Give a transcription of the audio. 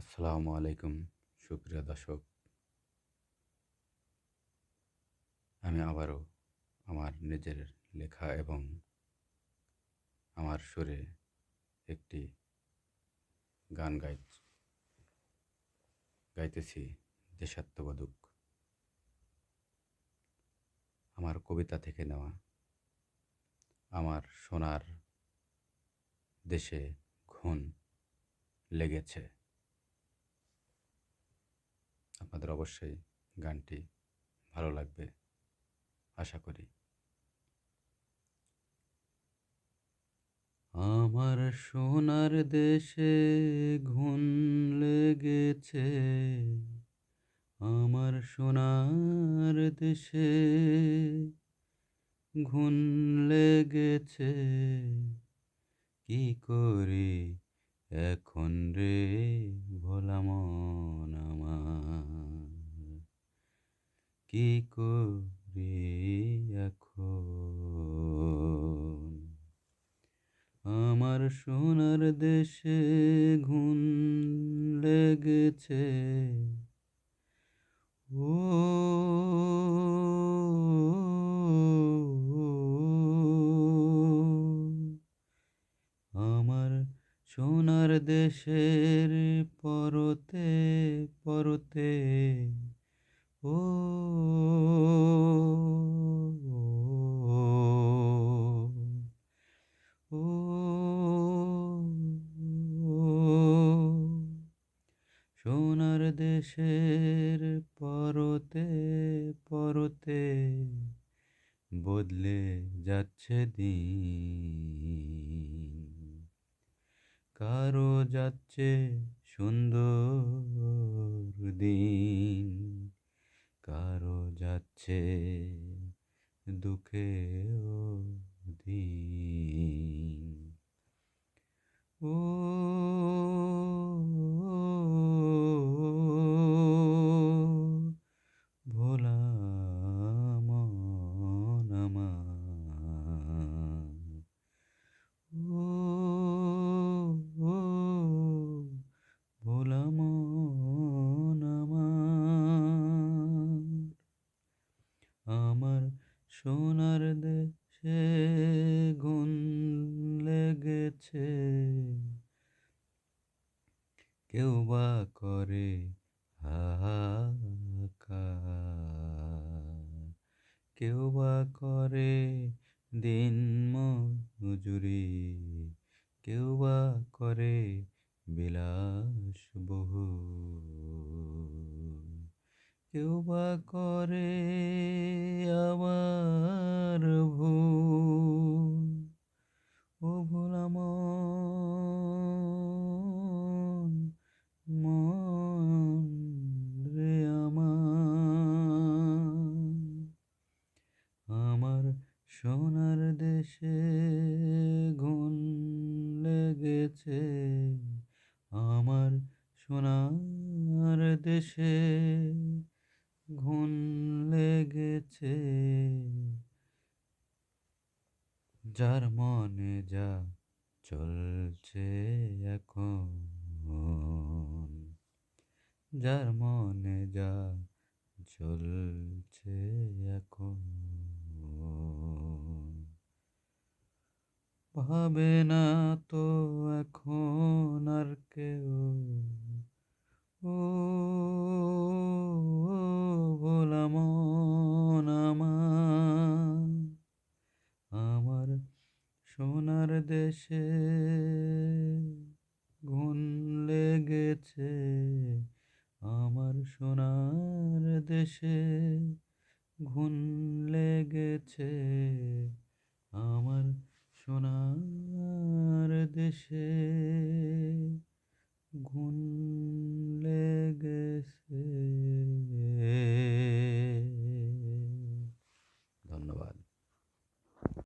আসসালামু আলাইকুম, সুপ্রিয় দর্শক। আমি আবারও আমার নিজের লেখা এবং আমার সুরে একটি গান গাই গাইতেছি দেশাত্মবোধক। আমার কবিতা থেকে নেওয়া, আমার সোনার দেশে ঘুণ লেগেছে। আপনাদের অবশ্যই গানটি ভালো লাগবে, আশা করি। আমার সোনার দেশে ঘুণ লেগেছে, আমার সোনার দেশে ঘুণ লেগেছে, কি করি এখন রে ভোলা কি করি এখন? আমার সোনার দেশে ঘুণ লেগেছে। ও, আমার সোনার দেশের পরতে পরতে, ও দেশের পরতে পরতে বদলে যাচ্ছে দিন। কারও যাচ্ছে সুন্দর দিন কারও যাচ্ছে দুঃখে দিন। আমার সোনার দেশে গুণ লেগেছে। কেউ বা করে কেউ বা করে দিন মজুরি। কেউ বা করে বিলাস বহু কেউ বা করে আমার ভুল? ও ভোলা মন রে আমার। আমার সোনার দেশে গুণ লেগেছে, আমার সোনার দেশে ঘুণ লেগেছে। যার মনে যা চলছে এখন, যার মনে যা চলছে এখন, ভাবে না তো এখন আর কেউ। ও দেশে ঘুণ লেগেছে আমার সোনার দেশে ঘুণ লেগেছে আমার সোনার দেশে।